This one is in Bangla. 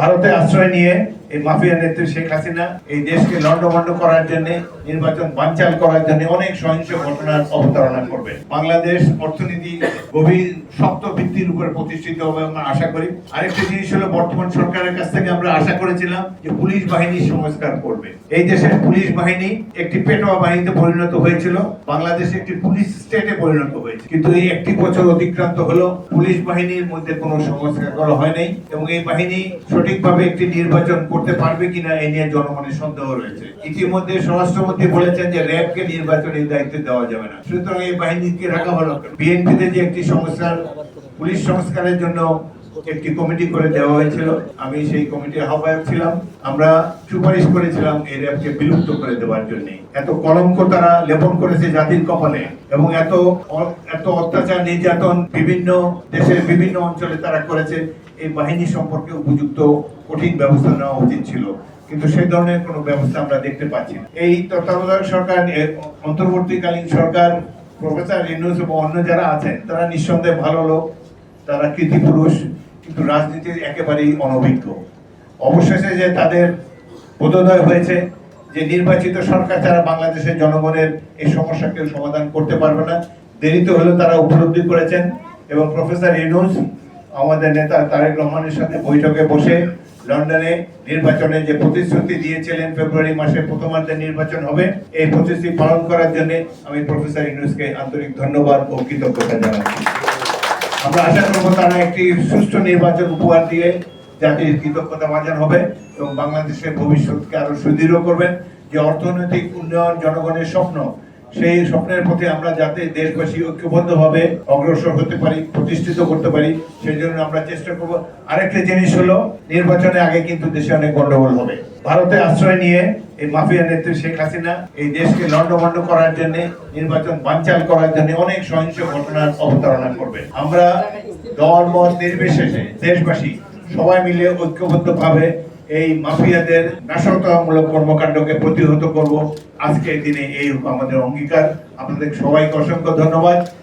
ভারতে আশ্রয় নিয়ে এই মাফিয়া নেত্রী শেখ হাসিনা এই দেশকে লন্ডভন্ড করার জন্য, নির্বাচন বানচাল করার জন্য অনেক সহিংস ঘটনার অবতারণা করবে। বাংলাদেশ অর্থনীতি গভীর, শক্ত ভিত্তির উপর প্রতিষ্ঠিত হবে আমরা আশা করি। আরেকটা জিনিস হলো, বর্তমান সরকারের কাছ থেকে আমরা আশা করেছিলাম যে পুলিশ বাহিনী সংস্কার করবে। এই দেশের পুলিশ বাহিনী একটি পেটোয়া বাহিনীতে পরিণত হয়েছিল। বাংলাদেশ একটি পুলিশ স্টেটে পরিণত হয়েছে। কিন্তু এই একটি বছর অতিক্রান্ত হলো, পুলিশ বাহিনীর মধ্যে কোনো সংস্কার করা হয় নাই এবং এই বাহিনী সঠিকভাবে একটি নির্বাচন করতে পারবে কিনা এই নিয়ে জনমনে সন্দেহ রয়েছে। ইতিমধ্যে স্বরাষ্ট্রমন্ত্রী বলেছেন যে র্যাবকে নির্বাচনের দায়িত্ব দেওয়া যাবে না। সুতরাং এই বাহিনীকে রাখা হলো। বিএনপিতে যে একটি সংস্কার, পুলিশ সংস্কারের জন্য একটি কমিটি করে দেওয়া হয়েছিল। আমি সেই কমিটির আহ্বায়ক ছিলাম। আমরা সুপারিশ করেছিলাম এই র্যাবকে বিলুপ্ত করে দেওয়ার জন্য। এত কলঙ্ক তারা লেপন করেছে জাতির কপালে এবং এত এত অত্যাচার, নির্যাতন বিভিন্ন দেশের বিভিন্ন অঞ্চলে তারা করেছে। এই বাহিনী সম্পর্কে উপযুক্ত কঠিন ব্যবস্থা নেওয়া উচিত ছিল কিন্তু সেই ধরনের কোনো ব্যবস্থা আমরা দেখতে পাচ্ছি না। এই তত্ত্বাবধায়ক সরকার অন্তর্বর্তীকালীন সরকার, প্রফেসর ইউনুস এবং অন্য যারা আছেন, তারা নিঃসন্দেহে ভালো লোক, তারা কৃতি পুরুষ কিন্তু রাজনীতির একেবারেই অনভিজ্ঞ অবশেষে যে তাদের বোধোদয় হয়েছে যে নির্বাচিত সরকার ছাড়া বাংলাদেশের জনগণের এই সমস্যা কেউ সমাধান করতে পারবে না, দেরিতে হলেও তারা উপলব্ধি করেছেন এবং প্রফেসর ইউনুস আমাদের নেতা তারেক রহমানের সাথে বৈঠকে বসে লন্ডনে নির্বাচনে যে প্রতিশ্রুতি দিয়েছিলেন ফেব্রুয়ারি মাসে প্রথমার্ধে নির্বাচন হবে, এই প্রতিশ্রুতি পালন করার জন্য আমি প্রফেসর ইউনুসকে আন্তরিক ধন্যবাদ ও কৃতজ্ঞতা জানাচ্ছি। আমরা আশা করব তারা একটি সুষ্ঠু নির্বাচন উপহার দিয়ে জাতির কৃতজ্ঞতা বাজার হবে এবং বাংলাদেশের ভবিষ্যৎকে আরও সুদৃঢ় করবেন। যে অর্থনৈতিক উন্নয়ন জনগণের স্বপ্ন সেই স্বপ্নের প্রতি আমরা যাতে দেশবাসী ঐক্যবদ্ধভাবে অগ্রসর হতে পারি, প্রতিষ্ঠিত করতে পারি, সেই জন্য আমরা চেষ্টা করব। আরেকটা জিনিস হলো, নির্বাচনে আগে কিন্তু দেশে অনেক গন্ডগোল হবে। ভারতে আশ্রয় নিয়ে এই মাফিয়া নেত্রী শেখ হাসিনা এই দেশকে লন্ডভন্ড করার জন্য, নির্বাচন বানচাল করার জন্য অনেক সহিংস ঘটনার অবতারণা করবে। আমরা দল মত নির্বিশেষে দেশবাসী সবাই মিলে ঐক্যবদ্ধ ভাবে এই মাফিয়াদের নাশকতামূলক কর্মকাণ্ডকে প্রতিহত করব। আজকের দিনে এই আমাদের অঙ্গীকার। আপনাদের সবাইকে অসংখ্য ধন্যবাদ।